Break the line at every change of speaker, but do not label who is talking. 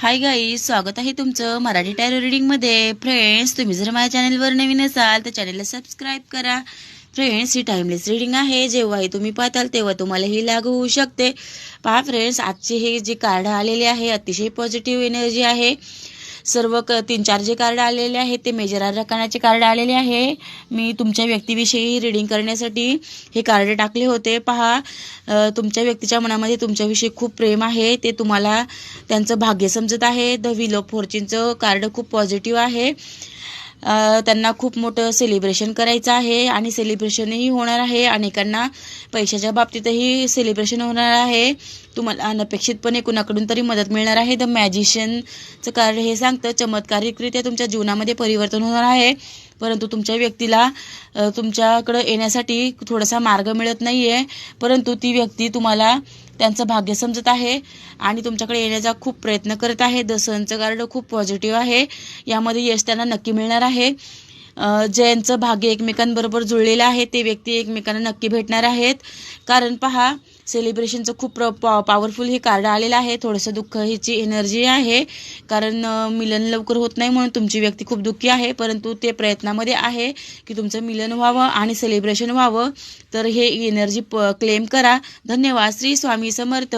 हाय गाई स्वागत आहे तुमचं मराठी टॅरो रीडिंगमध्ये फ्रेंड्स तुम्ही जर माझ्या चॅनलवर नवीन असाल तर चॅनलला सबस्क्राईब करा. फ्रेंड्स ही टाइमलेस रीडिंग आहे. जेव्हाही तुम्ही पाहताल तेव्हा तुम्हाला ही लागू होऊ शकते. पहा फ्रेंड्स आजचे हे जे कार्ड आलेले आहे अतिशय पॉझिटिव्ह एनर्जी आहे. सर्व क तीन चार जे कार्ड आलेले आहे ते मेजर रकानाचे कार्ड आलेले आहे. मी तुमच्या व्यक्तीविषयी रिडिंग करण्यासाठी हे कार्ड टाकले होते. पहा तुमच्या व्यक्तीच्या मनामध्ये तुमच्याविषयी खूप प्रेम आहे. ते तुम्हाला त्यांचं भाग्य समजत आहे. द व्हील ऑफ फॉर्च्यूनचं कार्ड खूप पॉझिटिव्ह आहे. त्यांना खूप मोठं सेलिब्रेशन करायचं आहे आणि सेलिब्रेशनही होणार आहे. अनेकांना पैशाच्या बाबतीतही सेलिब्रेशन होणार आहे. तुम्हाला अनपेक्षितपणे कुणाकडून तरी मदत मिळणार आहे. द मॅजिशियनचं कार्य हे सांगतं चमत्कारिकरित्या तुमच्या जीवनामध्ये परिवर्तन होणार आहे. परंतु तुमच्या व्यक्तीला तुमच्याकडं येण्यासाठी थोडासा मार्ग मिळत नाही आहे परंतु ती व्यक्ती तुम्हाला त्यांचं भाग्य समजत आहे आणि तुमच्याकडे येण्याचा खूप प्रयत्न करत आहे. दसनचं कार्ड खूप पॉझिटिव्ह आहे. यामध्ये यश त्यांना नक्की मिळणार आहे. ज्यांचं भाग्य एकमेकांबरोबर जुळलेलं आहे. ते व्यक्ती एकमेकांना नक्की भेटणार आहेत. कारण पहा सेलिब्रेशनचं खूप प्र पॉ पॉवरफुल हे कार्ड आलेलं आहे. थोडंसं दुःख ह्याची एनर्जी आहे. कारण मिलन लवकर होत नाही म्हणून तुमची व्यक्ती खूप दुःखी आहे. परंतु ते प्रयत्नामध्ये आहे की तुमचं मिलन व्हावं आणि सेलिब्रेशन व्हावं. तर हे एनर्जी प क्लेम करा. धन्यवाद. श्री स्वामी समर्थ.